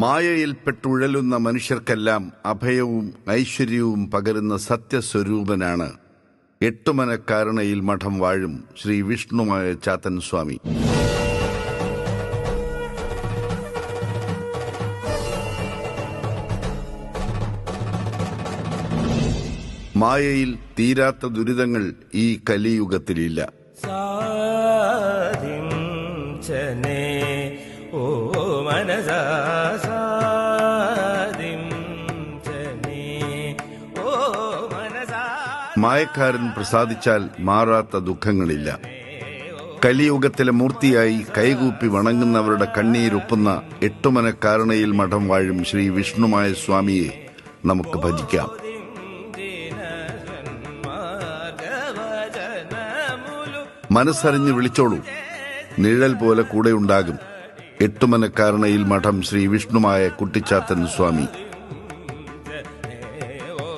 മായയിൽപ്പെട്ടുഴലുന്ന മനുഷ്യർക്കെല്ലാം അഭയവും ഐശ്വര്യവും പകരുന്ന സത്യസ്വരൂപനാണ്. എട്ടുമനക്കാരണയിൽ മഠം വാഴും ശ്രീ വിഷ്ണുമായ ചാത്തൻ സ്വാമി മായയിൽ തീരാത്ത ദുരിതങ്ങൾ ഈ കലിയുഗത്തിലില്ല. സാധിച്ചനെ മായക്കാരൻ പ്രസാദിച്ചാൽ മാറാത്ത ദുഃഖങ്ങളില്ല. കലിയുഗത്തിലെ മൂർത്തിയായി കൈകൂപ്പി വണങ്ങുന്നവരുടെ കണ്ണീരൊപ്പുന്ന എട്ടുമനക്കാരണയിൽ മഠം വാഴും ശ്രീ വിഷ്ണുമായ സ്വാമിയെ നമുക്ക് ഭജിക്കാം. മനസ്സറിഞ്ഞ് വിളിച്ചോളൂ. നിഴൽ പോലെ കൂടെയുണ്ടാകും എട്ടുമനക്കാരണയിൽ മഠം ശ്രീ വിഷ്ണുമായ കുട്ടിച്ചാത്തൻ സ്വാമി.